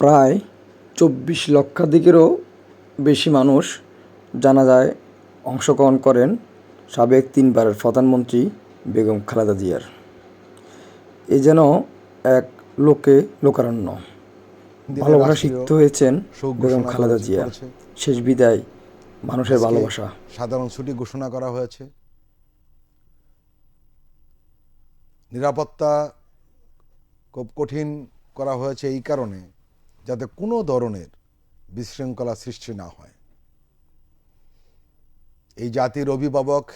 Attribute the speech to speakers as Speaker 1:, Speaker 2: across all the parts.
Speaker 1: প্রায় চব্বিশ লক্ষাধিকেরও বেশি মানুষ জানাজায় অংশগ্রহণ করেন সাবেক তিনবারের প্রধানমন্ত্রী বেগম খালেদা জিয়ার। এ যেন এক লোকে লোকারণ্য। ভালোবাসা সিক্ত হয়েছেন বেগম খালেদা জিয়া। শেষ বিদায় মানুষের ভালোবাসা।
Speaker 2: সাধারণ ছুটি ঘোষণা করা হয়েছে। নিরাপত্তা খুব কঠিন করা হয়েছে এই কারণে। যাতে কোনো ধরনের বিশৃঙ্খলা সৃষ্টি না হয়। এই জাতির অভিভাবক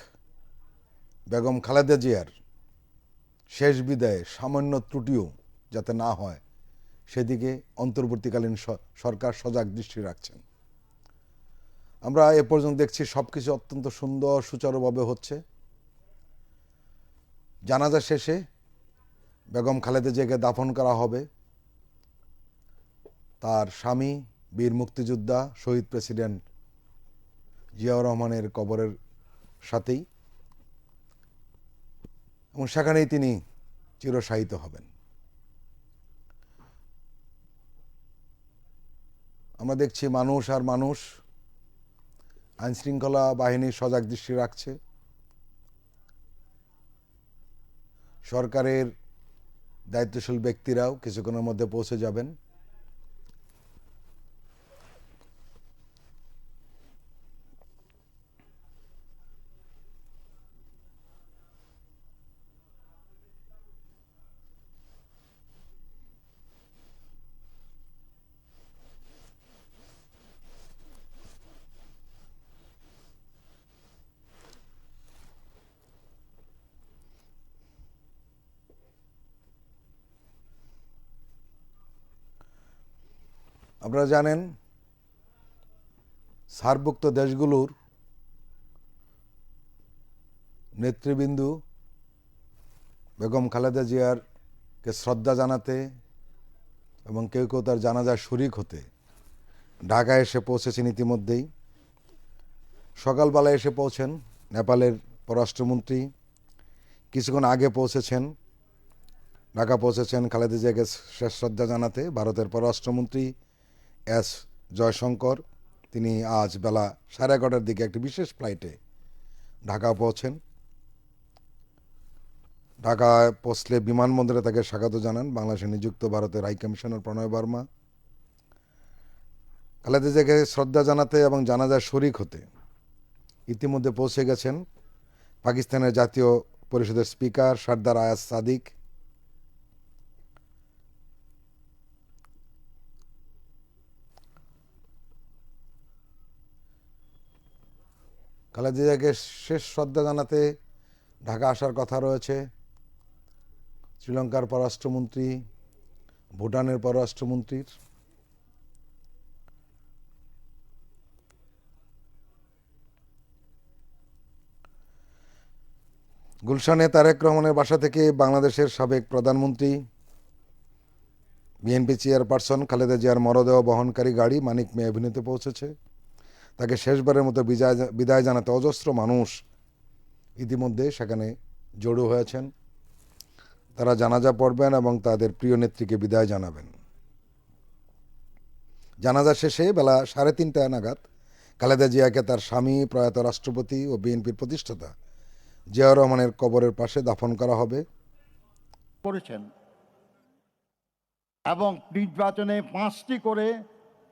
Speaker 2: বেগম খালেদা জিয়ার শেষ বিদায়ে সামান্য ত্রুটিও যাতে না হয়, সেদিকে অন্তর্বর্তীকালীন সরকার সজাগ দৃষ্টি রাখছেন। আমরা এ পর্যন্ত দেখছি সব কিছু অত্যন্ত সুন্দর, সুচারুভাবে হচ্ছে। জানাজা শেষে বেগম খালেদা জিয়াকে দাফন করা হবে। তার স্বামী, বীর মুক্তিযোদ্ধা, শহীদ প্রেসিডেন্ট জিয়াউর রহমানের কবরের সাথেই। এবং সেখানেই তিনি চিরশায়িত হবেন। আমরা দেখছি মানুষ আর মানুষ আইনশৃঙ্খলা বাহিনীর সজাগ দৃষ্টি রাখছে। সরকারের দায়িত্বশীল ব্যক্তিরাও কিছুক্ষণের মধ্যে পৌঁছে যাবেন। আপনারা জানেন, সারভুক্ত দেশগুলোর নেতৃবৃন্দু বেগম খালেদা জিয়ারকে শ্রদ্ধা জানাতে এবং কেউ কেউ তার জানাজার শরিক হতে ঢাকায় এসে পৌঁছেছেন ইতিমধ্যেই। সকালবেলায় এসে পৌঁছেন নেপালের পররাষ্ট্রমন্ত্রী। কিছুক্ষণ আগে পৌঁছেছেন, ঢাকা পৌঁছেছেন খালেদা জিয়াকে শেষ শ্রদ্ধা জানাতে ভারতের পররাষ্ট্রমন্ত্রী এস জয়শঙ্কর, তিনি আজ বেলা সাড়ে এগারোটার দিকে একটি বিশেষ ফ্লাইটে ঢাকা পৌঁছেন। ঢাকায় পৌঁছলে বিমানবন্দরে তাকে স্বাগত জানান বাংলাদেশে নিযুক্ত ভারতের হাই কমিশনার প্রণয় বর্মা। খালেদা জিয়াকে শ্রদ্ধা জানাতে এবং জানাজার শরিক হতে ইতিমধ্যে পৌঁছে গেছেন পাকিস্তানের জাতীয় পরিষদের স্পিকার সর্দার আয়াজ সাদিক। খালেদা জিয়াকে শেষ শ্রদ্ধা জানাতে ঢাকা আসার কথা রয়েছে। শ্রীলঙ্কার পররাষ্ট্রমন্ত্রী, ভুটানের পররাষ্ট্রমন্ত্রীর। গুলশানে তারেক রহমানের বাসা থেকে বাংলাদেশের সাবেক প্রধানমন্ত্রী, বিএনপি চেয়ারপারসন খালেদা জিয়ার মরদেহ বহনকারী গাড়ি মানিক মেয়ে অভিনীত পৌঁছেছে। তাকে শেষবারের মতো বিজয় বিদায় জানাতে অজস্র মানুষ ইতিমধ্যে সেখানে জড়ো হয়েছেন। তারা জানাজা পড়বেন এবং তাদের প্রিয় নেত্রীকে বিদায় জানাবেন। জানাজা শেষে বেলা সাড়ে তিনটা নাগাদ খালেদা জিয়াকে তার স্বামী, প্রয়াত রাষ্ট্রপতি ও বিএনপির প্রতিষ্ঠাতা জিয়াউর রহমানের কবরের পাশে দাফন করা হবে।
Speaker 3: করেছেন। এবং নির্বাচনে পাঁচটি করে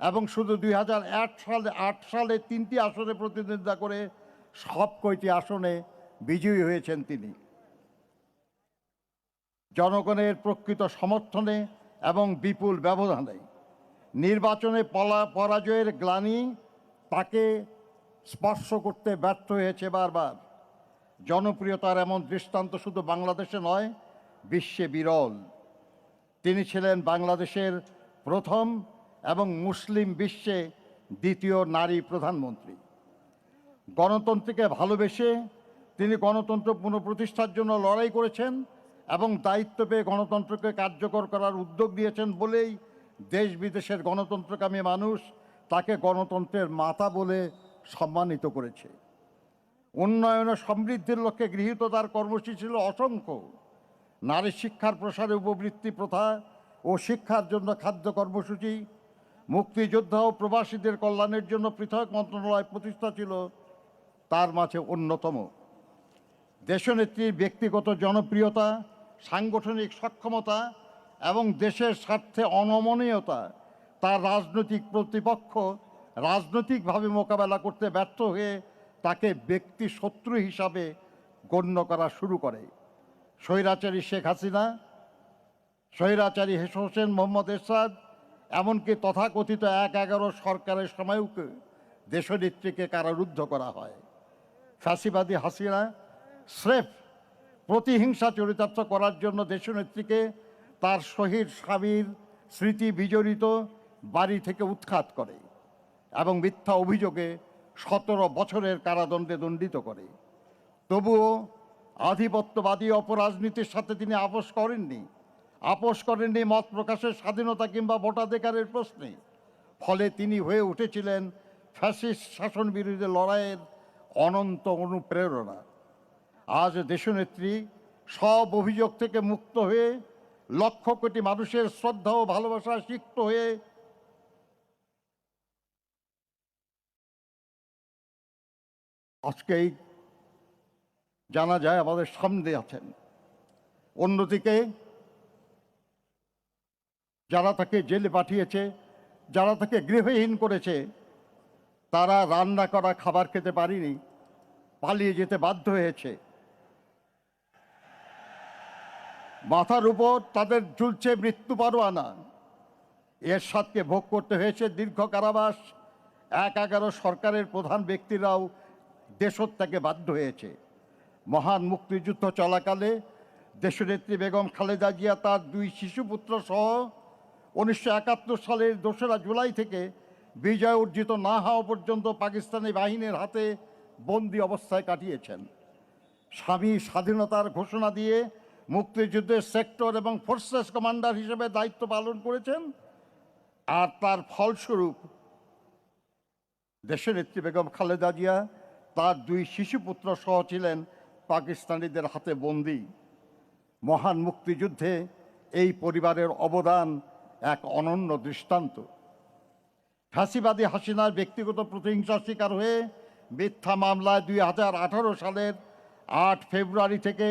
Speaker 3: এবং শুধু দুই হাজার আট সালে আট সালে তিনটি আসনে প্রতিদ্বন্দ্বিতা করে সব কয়টি আসনে বিজয়ী হয়েছেন তিনি। জনগণের প্রকৃত সমর্থনে এবং বিপুল ব্যবধানে নির্বাচনে পলা, পরাজয়ের গ্লানি তাকে স্পর্শ করতে ব্যর্থ হয়েছে বারবার। জনপ্রিয়তার এমন দৃষ্টান্ত শুধু বাংলাদেশে নয়, বিশ্বে বিরল। তিনি ছিলেন বাংলাদেশের প্রথম এবং মুসলিম বিশ্বে দ্বিতীয় নারী প্রধানমন্ত্রী। গণতন্ত্রকে ভালোবেসে তিনি গণতন্ত্র পুনঃপ্রতিষ্ঠার জন্য লড়াই করেছেন এবং দায়িত্ব পেয়ে গণতন্ত্রকে কার্যকর করার উদ্যোগ নিয়েছেন বলেই দেশ বিদেশের গণতন্ত্রকামী মানুষ তাকে গণতন্ত্রের মাতা বলে সম্মানিত করেছে। উন্নয়ন ও সমৃদ্ধির লক্ষ্যে গৃহীত তার কর্মসূচি ছিল অসংখ্য। নারী শিক্ষার প্রসারে উপবৃত্তি প্রথা ও শিক্ষার জন্য খাদ্য কর্মসূচি মুক্তিযোদ্ধা ও প্রবাসীদের কল্যাণের জন্য পৃথক মন্ত্রণালয় প্রতিষ্ঠা ছিল তার মাঝে অন্যতম। দেশনেত্রীর ব্যক্তিগত জনপ্রিয়তা, সাংগঠনিক সক্ষমতা এবং দেশের স্বার্থে অনমনীয়তা তার রাজনৈতিক প্রতিপক্ষ রাজনৈতিকভাবে মোকাবেলা করতে ব্যর্থ হয়ে তাকে ব্যক্তি শত্রু হিসাবে গণ্য করা শুরু করে। স্বৈরাচারী শেখ হাসিনা, স্বৈরাচারী হেস হোসেন মোহাম্মদ এরশাদ এমনকি তথাকথিত এক এগারো সরকারের সময়ও দেশনেত্রীকে কারারুদ্ধ করা হয়। ফ্যাসিবাদী হাসিনা স্রেফ প্রতিহিংসা চরিতার্থ করার জন্য দেশনেত্রীকে তার শহীদ স্বামীর স্মৃতি বিজড়িত বাড়ি থেকে উৎখাত করে এবং মিথ্যা অভিযোগে সতেরো বছরের কারাদণ্ডে দণ্ডিত করে। তবুও আধিপত্যবাদী অপরাজনীতির সাথে তিনি আপোষ করেননি। আপোষ করেননি, মত প্রকাশের স্বাধীনতা কিংবা ভোটাধিকারের প্রশ্নে। ফলে তিনি হয়ে উঠেছিলেন ফ্যাসিস্ট শাসন বিরুদ্ধে লড়াইয়ের অনন্ত অনুপ্রেরণা। আজ দেশনেত্রী সব অভিযোগ থেকে মুক্ত হয়ে, লক্ষ কোটি মানুষের শ্রদ্ধা ও ভালোবাসা সিক্ত হয়ে আজকেই জানা যায় আমাদের সামনে আছেন। অন্যদিকে যারা তাকে জেলে পাঠিয়েছে, যারা তাকে গৃহহীন করেছে, তারা রান্না করা খাবার খেতে পারেনি, পালিয়ে যেতে বাধ্য হয়েছে। মাথার উপর তাদের ঝুলছে মৃত্যু পরোয়ানা। এর সাথে ভোগ করতে হয়েছে দীর্ঘ কারাবাস। এক এগারো সরকারের প্রধান ব্যক্তিরাও দেশত্যাগে বাধ্য হয়েছে। মহান মুক্তিযুদ্ধ চলাকালে দেশনেত্রী বেগম খালেদা জিয়া, তার দুই শিশুপুত্র সহ উনিশশো একাত্তর সালের দোসরা জুলাই থেকে বিজয় অর্জিত না হওয়া পর্যন্ত পাকিস্তানি বাহিনীর হাতে বন্দি অবস্থায় কাটিয়েছেন। স্বামী স্বাধীনতার ঘোষণা দিয়ে মুক্তিযুদ্ধের সেক্টর এবং ফোর্সেস কমান্ডার হিসেবে দায়িত্ব পালন করেছেন আর তার ফলস্বরূপ দেশের নেত্রী বেগম খালেদা জিয়া তার দুই শিশুপুত্র সহ ছিলেন পাকিস্তানিদের হাতে বন্দী। মহান মুক্তিযুদ্ধে এই পরিবারের অবদান এক অনন্য দৃষ্টান্ত। ফাঁসিবাদী হাসিনার ব্যক্তিগত প্রতিহিংসার শিকার হয়ে মিথ্যা মামলায় দুই হাজার আঠারো সালের আট ফেব্রুয়ারি থেকে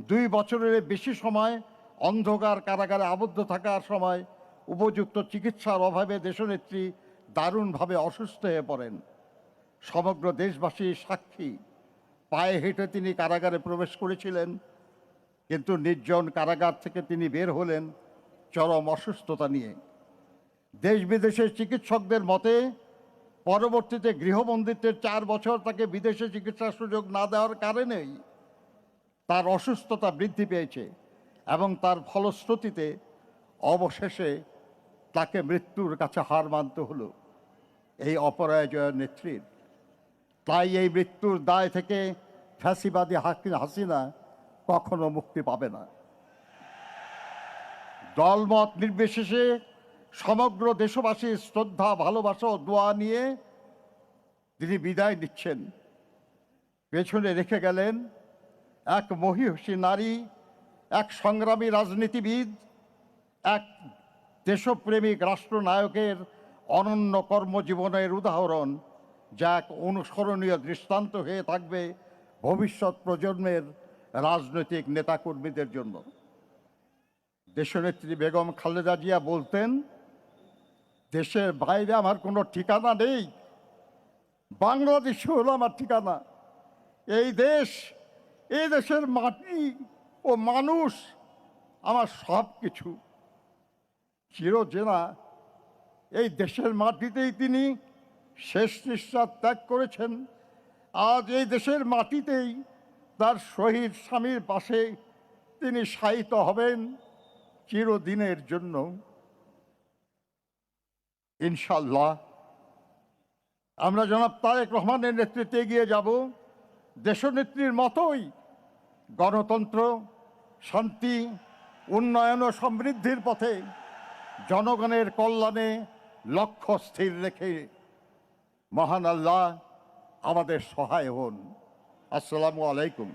Speaker 3: দুই বছরের বেশি সময় অন্ধকার কারাগারে আবদ্ধ থাকার সময় উপযুক্ত চিকিৎসার অভাবে দেশনেত্রী দারুণভাবে অসুস্থ হয়ে পড়েন। সমগ্র দেশবাসী সাক্ষী। পায়ে হেঁটে তিনি কারাগারে প্রবেশ করেছিলেন, কিন্তু নির্জন কারাগার থেকে তিনি বের হলেন। চরম অসুস্থতা নিয়ে। দেশ বিদেশের চিকিৎসকদের মতে, পরবর্তীতে গৃহবন্দিত্বের চার বছর তাকে বিদেশে চিকিৎসার সুযোগ না দেওয়ার কারণেই তার অসুস্থতা বৃদ্ধি পেয়েছে এবং তার ফলশ্রুতিতে অবশেষে তাকে মৃত্যুর কাছে হার মানতে হলো। এই অপরাজয় নেত্রীর। তাই এই মৃত্যুর দায় থেকে ফ্যাসিবাদী হাসিনা কখনো মুক্তি পাবে না। দলমত নির্বিশেষে সমগ্র দেশবাসীর শ্রদ্ধা, ভালোবাসা ও দোয়া নিয়ে তিনি বিদায় নিচ্ছেন। পেছনে রেখে গেলেন এক মহিষী নারী, এক সংগ্রামী রাজনীতিবিদ, এক দেশপ্রেমিক রাষ্ট্রনায়কের অনন্য কর্মজীবনের উদাহরণ, যা এক অনুসরণীয় দৃষ্টান্ত হয়ে থাকবে ভবিষ্যৎ প্রজন্মের রাজনৈতিক নেতাকর্মীদের জন্য। দেশনেত্রী বেগম খালেদা জিয়া বলতেন, দেশের বাইরে আমার কোনো ঠিকানা নেই। বাংলাদেশ হলো আমার ঠিকানা। এই দেশ, এই দেশের মাটি ও মানুষ, আমার সব কিছু চিরজেনা এই দেশের মাটিতেই তিনি শেষ নিঃশ্বাস ত্যাগ করেছেন। আজ এই দেশের মাটিতেই তার শহীদ স্বামীর পাশে তিনি শায়িত হবেন। চিরদিনের জন্য ইনশাল্লাহ আমরা জনাব তারেক রহমানের নেতৃত্বে এগিয়ে যাব। দেশনেত্রীর মতোই গণতন্ত্র, শান্তি, উন্নয়ন ও সমৃদ্ধির পথে জনগণের কল্যাণে লক্ষ্য স্থির রেখে মহান আল্লাহ আমাদের সহায় হন। আসসালামু আলাইকুম।